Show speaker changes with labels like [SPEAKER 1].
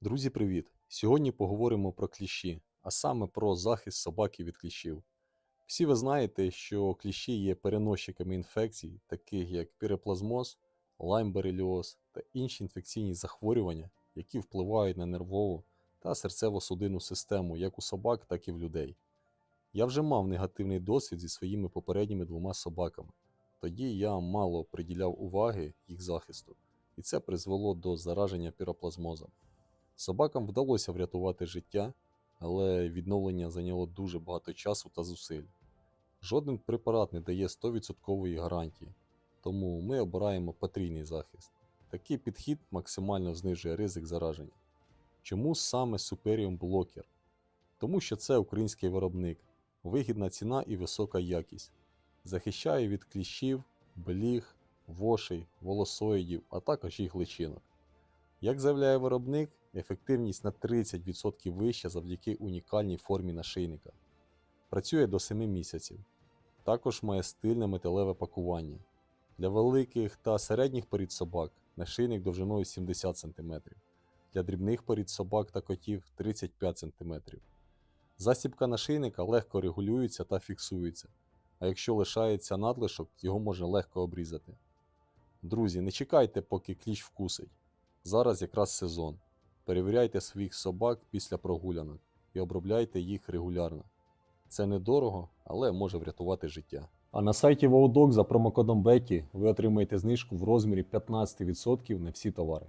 [SPEAKER 1] Друзі, привіт! Сьогодні поговоримо про кліщі, а саме про захист собаки від кліщів. Всі ви знаєте, що кліщі є переносчиками інфекцій, таких як піреплазмоз, лаймбереліоз та інші інфекційні захворювання, які впливають на нервову та серцево-судинну систему як у собак, так і в людей. Я вже мав негативний досвід зі своїми попередніми двома собаками. Тоді я мало приділяв уваги їх захисту, і це призвело до зараження піроплазмозом. Собакам вдалося врятувати життя, але відновлення зайняло дуже багато часу та зусиль. Жоден препарат не дає 100% гарантії, тому ми обираємо потрійний захист. Такий підхід максимально знижує ризик зараження. Чому саме Superium Blocker? Тому що це український виробник, вигідна ціна і висока якість. Захищає від кліщів, бліг, вошей, волосоїдів, а також їх личинок. Як заявляє виробник, ефективність на 30% вища завдяки унікальній формі нашийника. Працює до 7 місяців. Також має стильне металеве пакування. Для великих та середніх порід собак нашийник довжиною 70 см, для дрібних порід собак та котів 35 см. Засібка нашийника легко регулюється та фіксується, а якщо лишається надлишок, його можна легко обрізати. Друзі, не чекайте, поки кліщ вкусить. Зараз якраз сезон. Перевіряйте своїх собак після прогулянок і обробляйте їх регулярно. Це недорого, але може врятувати життя. А на сайті WowDog за промокодом Бекі ви отримаєте знижку в розмірі 15% на всі товари.